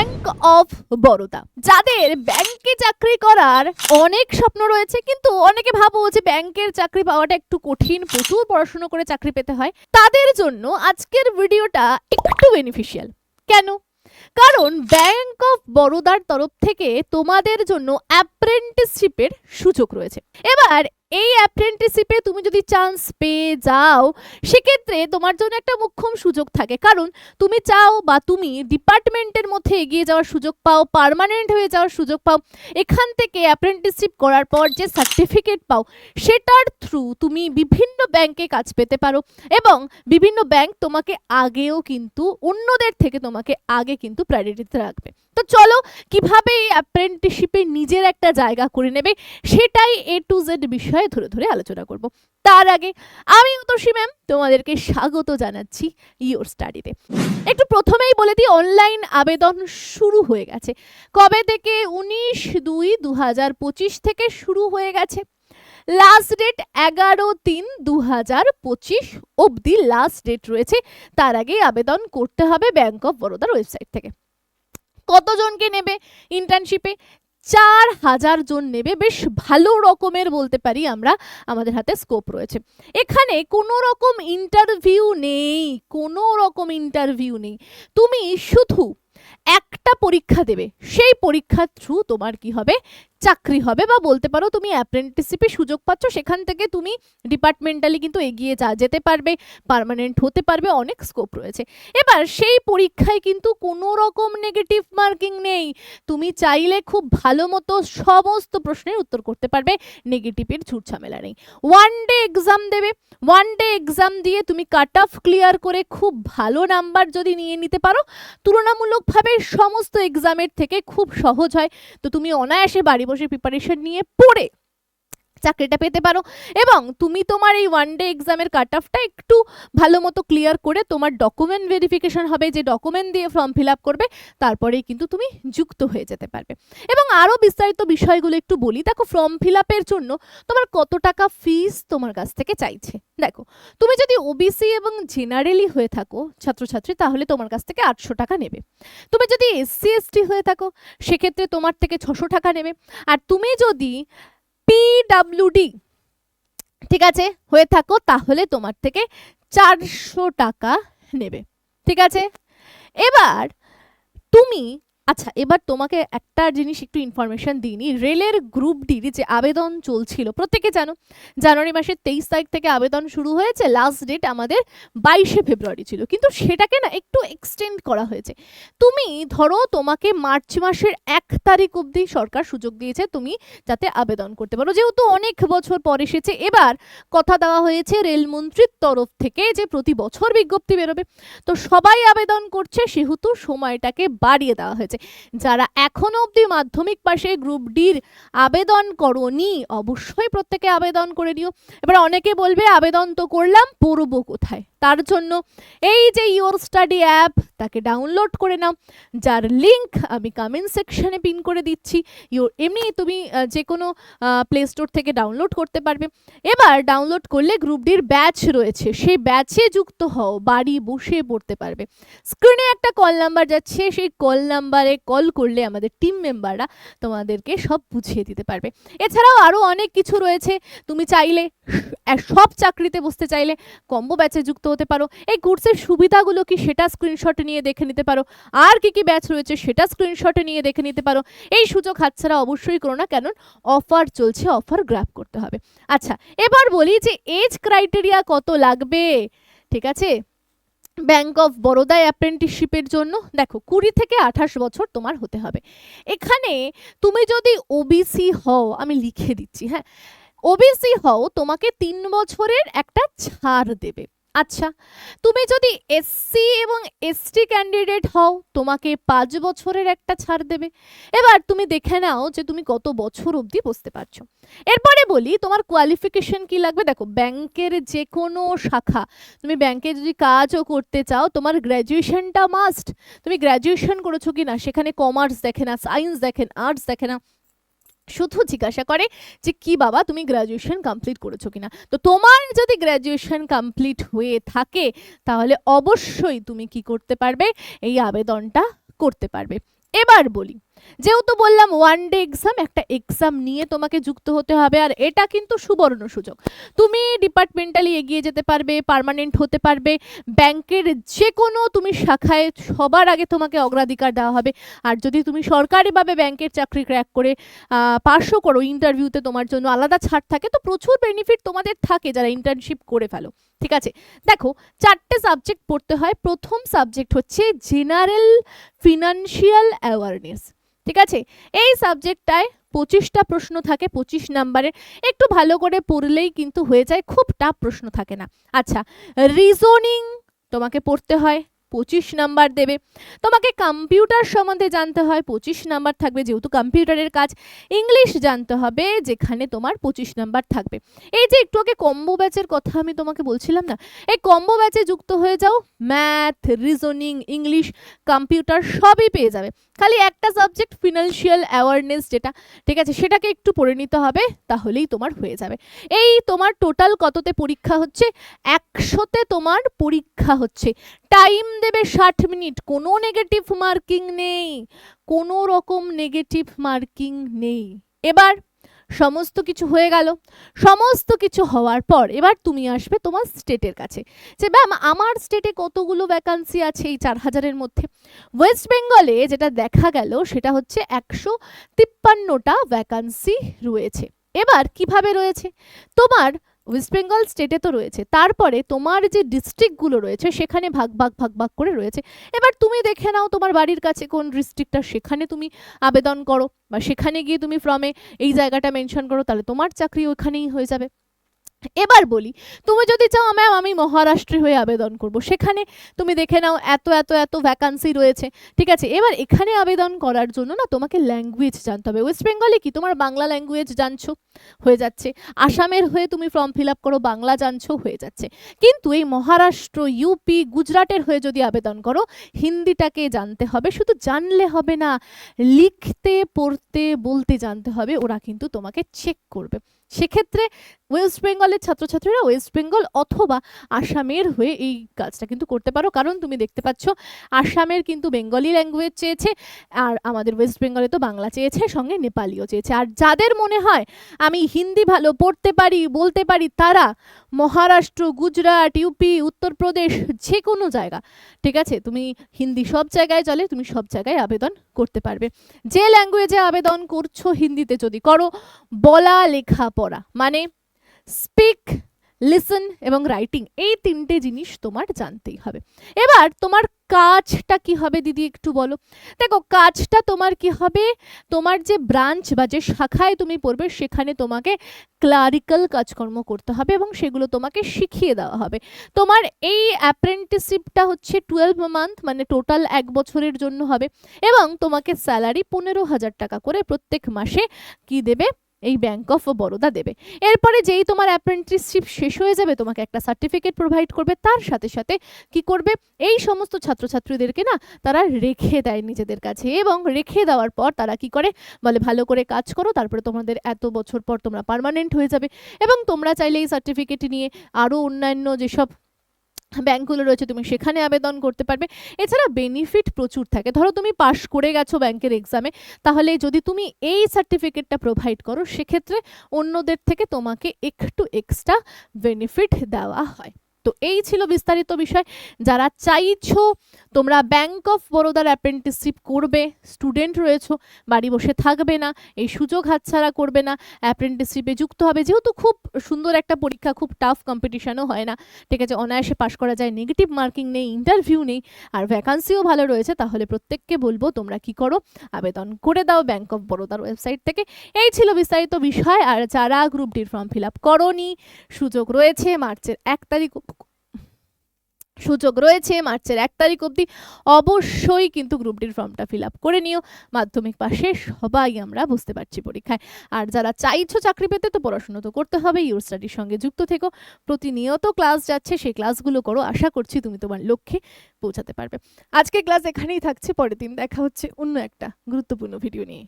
Bank of Baroda যাদের ব্যাংকে চাকরি করার অনেক স্বপ্ন রয়েছে, কিন্তু অনেকে ভাবো যে ব্যাংকের চাকরি পাওয়াটা একটু কঠিন, প্রচুর পড়াশুনো করে চাকরি পেতে হয়। তাদের জন্য আজকের ভিডিওটা একটু বেনিফিশিয়াল কেন? কারণ ব্যাংক অফ বরোদার তরফ থেকে তোমাদের জন্য অ্যাপ্রেন্টিসশিপের সুযোগ রয়েছে। এবার এই অ্যাপ্রেন্টিসশিপে তুমি যদি চান্স পেয়ে যাও, সেক্ষেত্রে তোমার জন্য একটা মুখ্যম সুযোগ থাকে। কারণ তুমি চাও বা তুমি ডিপার্টমেন্টের মধ্যে এগিয়ে যাওয়ার সুযোগ পাও পার্মানেন্ট হয়ে যাওয়ার সুযোগ পাও। এখান থেকে অ্যাপ্রেন্টিসশিপ করার পর যে সার্টিফিকেট পাও, সেটার থ্রু তুমি বিভিন্ন ব্যাংকে কাজ পেতে পারো এবং বিভিন্ন ব্যাংক তোমাকে আগেও কিন্তু, অন্যদের থেকে তোমাকে আগে কিন্তু প্রায়োরিটিতে রাখবে। তো চলো, কীভাবে এই অ্যাপ্রেন্টিসশিপে নিজের একটা জায়গা করে নেবে, সেটাই এ টু জেড বিষয়ে। ধরে ধরে আলোচনা করব। তার আগে আমি উতসী ম্যাম তোমাদেরকে স্বাগত জানাচ্ছি ইওর স্টাডিতে একটু প্রথমেই বলে দিই অনলাইন আবেদন শুরু হয়ে গেছে। কবে থেকে? উনিশ দুই দু হাজার পঁচিশ থেকে শুরু হয়ে গেছে। লাস্ট ডেট এগারো তিন দু হাজার পঁচিশ অবধি লাস্ট ডেট রয়েছে। তার আগেই আবেদন করতে হবে ব্যাংক অফ বরোদার ওয়েবসাইট থেকে। কতজনকে নেবে ইন্টার্নশিপে চার হাজার জন নেবে, বেশ ভালো রকমের বলতে পারি আমরা, আমাদের হাতে স্কোপ রয়েছে। এখানে কোনো রকম ইন্টারভিউ নেই, কোনো রকম ইন্টারভিউ নেই। তুমি শুধু একটা পরীক্ষা দেবে, সেই পরীক্ষার থ্রু তোমার কি হবে? চাকরি হবে বা বলতে পারো তুমি অ্যাপ্রেন্টিসশিপে সুযোগ পাচ্ছ, সেখান থেকে তুমি ডিপার্টমেন্টালি কিন্তু এগিয়ে যা, যেতে পারবে পার্মানেন্ট হতে পারবে, অনেক স্কোপ রয়েছে। এবার সেই পরীক্ষায় কিন্তু কোনো রকম নেগেটিভ মার্কিং নেই। তুমি চাইলে খুব ভালো মতো সমস্ত প্রশ্নের উত্তর করতে পারবে নেগেটিভের ঝুট ঝামেলা নেই। ওয়ান ডে এক্সাম দেবে ওয়ান ডে এক্সাম দিয়ে তুমি কাট অফ ক্লিয়ার করে খুব ভালো নাম্বার যদি নিয়ে নিতে পারো, তুলনামূলকভাবে সমস্ত এক্সামের থেকে খুব সহজ হয়। তো তুমি অনায়াসে বাড়ি বসে প্রিপারেশন নিয়ে পড়ে। চাকরিটা পেতে পারো। এবং তুমি তোমার এই ওয়ান ডে এক্সামের কাট অফটা একটু ভালো মতো ক্লিয়ার করে তোমার ডকুমেন্ট ভেরিফিকেশন হবে, যে ডকুমেন্ট দিয়ে ফর্ম ফিল আপ করবে, তারপরেই কিন্তু তুমি যুক্ত হয়ে যেতে পারবে। এবং আরও বিস্তারিত বিষয়গুলো একটু বলি। দেখো ফর্ম ফিল আপের জন্য তোমার কত টাকা ফিস তোমার কাছ থেকে চাইছে? দেখো, তুমি যদি ওবিসি এবং জেনারেলি হয়ে থাকো, ছাত্রছাত্রী, তাহলে তোমার কাছ থেকে আটশো টাকা নেবে। তুমি যদি এসসি এসটি হয়ে থাকো, সেক্ষেত্রে তোমার থেকে ছশো টাকা নেবে। আর তুমি যদি পিডাব্লিউডি ঠিক আছে? হয়ে থাকো, তাহলে তোমার থেকে চারশো টাকা নেবে। ঠিক আছে? এবার তুমি আচ্ছা এবার তোমাকে একটা জিনিস একটু ইনফরমেশন দিইনি। রেলের গ্রুপ ডির যে আবেদন চলছিল, প্রত্যেকে জানো, জানুয়ারি মাসের তেইশ তারিখ থেকে আবেদন শুরু হয়েছে লাস্ট ডেট আমাদের বাইশে ফেব্রুয়ারি ছিল। কিন্তু সেটাকে না একটু এক্সটেন্ড করা হয়েছে। তুমি ধরো তোমাকে মার্চ মাসের এক তারিখ অবধি সরকার সুযোগ দিয়েছে তুমি যাতে আবেদন করতে পারো। যেহেতু অনেক বছর পর এসেছে, এবার কথা দেওয়া হয়েছে রেলমন্ত্রীর তরফ থেকে যে প্রতি বছর বিজ্ঞপ্তি বেরোবে। তো সবাই আবেদন করছে, সেহেতু সময়টাকে বাড়িয়ে দেওয়া হয়েছে। যারা এখনও অবধি মাধ্যমিক পাশে গ্রুপ ডির আবেদন করনি, অবশ্যই প্রত্যেকে আবেদন করে নিও। এবার অনেকে বলবে, আবেদন তো করলাম, পড়ব কোথায়? তার জন্য এই যে ইওর স্টাডি অ্যাপ তাকে ডাউনলোড করে নাও। যার লিঙ্ক আমি কমেন্ট সেকশনে পিন করে দিচ্ছি। ইওর এমনি তুমি যে কোনো প্লে স্টোর থেকে ডাউনলোড করতে পারবে। এবার ডাউনলোড করলে গ্রুপ ডির ব্যাচ রয়েছে। সেই ব্যাচে যুক্ত হও, বাড়ি বসে পড়তে পারবে। স্ক্রিনে একটা কল নাম্বার যাচ্ছে। সেই কল নাম্বারে কল করলে আমাদের টিম মেম্বাররা তোমাদেরকে সব বুঝিয়ে দিতে পারবে। এছাড়াও আরও অনেক কিছু রয়েছে। তুমি চাইলে সব চাকরিতে বসতে চাইলে কম্বো ব্যাচে যুক্ত হতে পারো। এই কোর্সের সুবিধাগুলো কি সেটা স্ক্রিনশট নিয়ে দেখে নিতে পারো। আর কি কি ব্যাচ রয়েছে সেটা স্ক্রিনশটে নিয়ে দেখে নিতে পারো। এই সুযোগ হাতছাড়া অবশ্যই করো না কেন অফার চলছে অফার গ্র্যাব করতে হবে। আচ্ছা এবার বলি যে এজ ক্রাইটেরিয়া কত লাগবে? ঠিক আছে? ব্যাংক অফ বরোদায় অ্যাপ্রেন্টিসশিপের জন্য, দেখো, কুড়ি থেকে আঠাশ বছর তোমার হতে হবে। এখানে তুমি যদি ওবিসি হও, আমি লিখে দিচ্ছি হ্যাঁ? ওবিসি হও, তোমাকে তিন বছরের একটা ছাড় দেবে। আচ্ছা তুমি যদি এসসি এবং এসটি ক্যান্ডিডেট হও, তোমাকে পাঁচ বছরের একটা ছাড় দেবে। এবার তুমি দেখে নাও যে তুমি কত বছর অবধি বসতে পারছ। এরপরে বলি, তোমার কোয়ালিফিকেশন কি লাগবে? দেখো, ব্যাংকের যে কোনো শাখা, তুমি ব্যাংকে যদি কাজও করতে চাও, তোমার গ্র্যাজুয়েশনটা মাস্ট তুমি গ্র্যাজুয়েশন করেছ কি না সেখানে কমার্স দেখে না সায়েন্স দেখেন আর্টস দেখে না শুধু জিজ্ঞাসা করে যে, কি বাবা, তুমি গ্র্যাজুয়েশন কমপ্লিট করেছ কিনা? তো তোমার যদি গ্র্যাজুয়েশন কমপ্লিট হয়ে থাকে, তাহলে অবশ্যই তুমি কি করতে পারবে? এই আবেদনটা করতে পারবে। এবার বলি যেহেতু বললাম ওয়ান ডে এক্সাম একটা এক্সাম নিয়ে তোমাকে যুক্ত হতে হবে আর এটা কিন্তু সুবর্ণ সুযোগ। তুমি ডিপার্টমেন্টালি এগিয়ে যেতে পারবে পার্মানেন্ট হতে পারবে ব্যাংকের যে কোনো তুমি শাখায় সবার আগে তোমাকে অগ্রাধিকার দেওয়া হবে। আর যদি তুমি সরকারিভাবে ব্যাংকের চাকরি ক্র্যাক করে পাশও করো ইন্টারভিউতে তোমার জন্য আলাদা ছাড় থাকে, তো প্রচুর বেনিফিট তোমাদের থাকে যারা ইন্টার্নশিপ করে ফেলো। ঠিক আছে? দেখো, চারটে সাবজেক্ট পড়তে হয়। প্রথম সাবজেক্ট হচ্ছে জেনারেল ফিনান্সিয়াল অ্যাওয়ারনেস ঠিক আছে? এই সাবজেক্টটায় পঁচিশটা প্রশ্ন থাকে, পঁচিশ নাম্বারের একটু ভালো করে পড়লেই কিন্তু হয়ে যায়, খুব টাফ প্রশ্ন থাকে না। আচ্ছা রিজনিং তোমাকে পড়তে হয়, পঁচিশ নাম্বার দেবে। তোমাকে কম্পিউটার সম্বন্ধে জানতে হয়, পঁচিশ নাম্বার থাকবে যেহেতু কম্পিউটারের কাজ। ইংলিশ জানতে হবে, যেখানে তোমার পঁচিশ নাম্বার থাকবে। এই যে একটু আগে কম্বো ব্যাচের কথা আমি তোমাকে বলছিলাম না, এই কম্বো ব্যাচে যুক্ত হয়ে যাও ম্যাথ রিজনিং ইংলিশ কম্পিউটার সবই পেয়ে যাবে। খালি একটা সাবজেক্ট ফিনান্সিয়াল অ্যাওয়ারনেস যেটা, ঠিক আছে, সেটাকে একটু পড়ে নিতে হবে, তাহলেই তোমার হয়ে যাবে। এই তোমার টোটাল কততে পরীক্ষা হচ্ছে? একশোতে তোমার পরীক্ষা হচ্ছে। টাইম দেবে ষাট মিনিট। কোনো নেগেটিভ মার্কিং নেই। কোনো রকম নেগেটিভ মার্কিং নেই। এবার সমস্ত কিছু হয়ে গেল। সমস্ত কিছু হওয়ার পর এবার তুমি আসবে তোমার স্টেটের কাছে। যে, ম্যাম, আমার স্টেটে কতগুলো ভ্যাকান্সি আছে এই চার হাজারের মধ্যে? ওয়েস্ট বেঙ্গলে যেটা দেখা গেল সেটা হচ্ছে একশো তিপ্পান্নটা ভ্যাকান্সি রয়েছে। এবার কীভাবে রয়েছে? তোমার ওয়েস্ট বেঙ্গল স্টেটে তো রয়েছে। তারপরে তোমার যে ডিস্ট্রিক্টগুলো রয়েছে, সেখানে ভাগ ভাগ ভাগ ভাগ করে রয়েছে। এবার তুমি দেখে নাও তোমার বাড়ির কাছে কোন ডিস্ট্রিক্টটা সেখানে তুমি আবেদন করো। বা সেখানে গিয়ে তুমি ফর্মে এই জায়গাটা মেনশন করো, তাহলে তোমার চাকরি ওইখানেই হয়ে যাবে। এবার বলি, তুমি যদি চাও ম্যাম আমি মহারাষ্ট্রে হয়ে আবেদন করব। সেখানে তুমি দেখে নাও, এত এত এত ভ্যাকান্সি রয়েছে। ঠিক আছে, এবার এখানে আবেদন করার জন্য না তোমাকে ল্যাঙ্গুয়েজ জানতে হবে। ওয়েস্ট বেঙ্গলে কি? তোমার বাংলা ল্যাঙ্গুয়েজ জানছো? হয়ে যাচ্ছে। আসামের হয়ে তুমি ফর্ম ফিল আপ করো, বাংলা জানছো, হয়ে যাচ্ছে। কিন্তু এই মহারাষ্ট্র ইউপি গুজরাটের হয়ে যদি আবেদন করো, হিন্দিটাকে জানতে হবে। শুধু জানলে হবে না, লিখতে, পড়তে, বলতে জানতে হবে। ওরা কিন্তু তোমাকে চেক করবে। সেক্ষেত্রে ওয়েস্ট বেঙ্গলের ছাত্রছাত্রীরা ওয়েস্ট বেঙ্গল অথবা আসামের হয়ে এই কাজটা কিন্তু করতে পারো। কারণ তুমি দেখতে পাচ্ছ, আসামের কিন্তু বেঙ্গলি ল্যাঙ্গুয়েজ চেয়েছে আর আমাদের ওয়েস্ট বেঙ্গলে তো বাংলা চেয়েছে, সঙ্গে নেপালিও চেয়েছে। আর যাদের মনে হয়, আমি হিন্দি ভালো পড়তে পারি, বলতে পারি, তারা মহারাষ্ট্র, গুজরাট ইউপি উত্তরপ্রদেশ যে কোনো জায়গা, ঠিক আছে? তুমি হিন্দি সব জায়গায় চলে, তুমি সব জায়গায় আবেদন করতে পারবে। যে ল্যাঙ্গুয়েজে আবেদন করছ হিন্দিতে যদি করো, বলা লেখা পড়া মানে স্পিক লিসন এবং রাইটিং এই তিনটে জিনিস তোমার জানতেই হবে। এবার তোমার কাজটা কি হবে দিদি একটু বলো। দেখো, কাজটা তোমার কি হবে? তোমার যে ব্রাঞ্চ বা যে শাখায় তুমি পড়বে সেখানে তোমাকে ক্লারিক্যাল কাজকর্ম করতে হবে এবং সেগুলো তোমাকে শিখিয়ে দেওয়া হবে। তোমার এই অ্যাপ্রেন্টিসশিপটা হচ্ছে টুয়েলভ মান্থ মানে টোটাল এক বছরের জন্য হবে এবং তোমাকে স্যালারি পনেরো হাজার টাকা করে প্রত্যেক মাসে কি দেবে? এই ব্যাংক অফ বরোদা দেবে। এরপরে যেই তোমার অ্যাপ্রেন্টিসশিপ শেষ হয়ে যাবে, তোমাকে একটা সার্টিফিকেট প্রোভাইড করবে, তার সাথে সাথে কি করবে? এই সমস্ত ছাত্রছাত্রীদেরকে না, তারা রেখে দেয় নিজেদের কাছে এবং রেখে দেওয়ার পর তারা কি করে? বলে, ভালো করে কাজ করো, তারপরে তোমাদের এত বছর পর তোমরা পার্মানেন্ট হয়ে যাবে। এবং তোমরা চাইলে এই সার্টিফিকেট নিয়ে আরও অন্যান্য যেসব ব্যাংকগুলো রয়েছে, তুমি সেখানে আবেদন করতে পারবে। এছাড়া বেনিফিট প্রচুর থাকে। ধরো তুমি পাশ করে গেছো ব্যাংকের এক্সামে তাহলে যদি তুমি এই সার্টিফিকেটটা প্রোভাইড করো, সেক্ষেত্রে অন্যদের থেকে তোমাকে একটু এক্সট্রা বেনিফিট দেওয়া হয়। তো এই ছিল বিস্তারিত বিষয়। যারা চাইছো তোমরা ব্যাংক অফ বরোদার অ্যাপ্রেন্টিসশিপ করবে স্টুডেন্ট রয়েছো, বাড়ি বসে থাকবে না, এই সুযোগ হাতছাড়া করবে না অ্যাপ্রেন্টিসশিপে যুক্ত হবে। যেহেতু খুব সুন্দর একটা পরীক্ষা, খুব টাফ কম্পিটিশনও হয় না। ঠিক আছে, অনায়াসে পাশ করা যায় নেগেটিভ মার্কিং নেই ইন্টারভিউ নেই, আর ভ্যাকান্সিও ভালো রয়েছে, তাহলে প্রত্যেককে বলব তোমরা কি করো, আবেদন করে দাও ব্যাংক অফ বরোদার ওয়েবসাইট থেকে। এই ছিল বিস্তারিত বিষয়, আর যারা গ্রুপ ডির ফর্ম ফিল আপ করনি, সুযোগ রয়েছে, মার্চের এক তারিখ সুযোগ রয়েছে, মার্চের এক তারিখ অবধি অবশ্যই কিন্তু গ্রুপ ডির ফর্মটা ফিল আপ করে নিও। মাধ্যমিক পাশে সবাই আমরা বুঝতে পারছি পরীক্ষায়। আর যারা চাইছো চাকরি পেতে, তো পড়াশোনা তো করতে হবে ইউর স্টাডির সঙ্গে যুক্ত থেকো। প্রতিনিয়ত ক্লাস যাচ্ছে সেই ক্লাসগুলো করো। আশা করছি তুমি তোমার লক্ষ্যে পৌঁছাতে পারবে। আজকে ক্লাস এখানেই থাকছে, পরের দিন দেখা হচ্ছে অন্য একটা গুরুত্বপূর্ণ ভিডিও নিয়ে।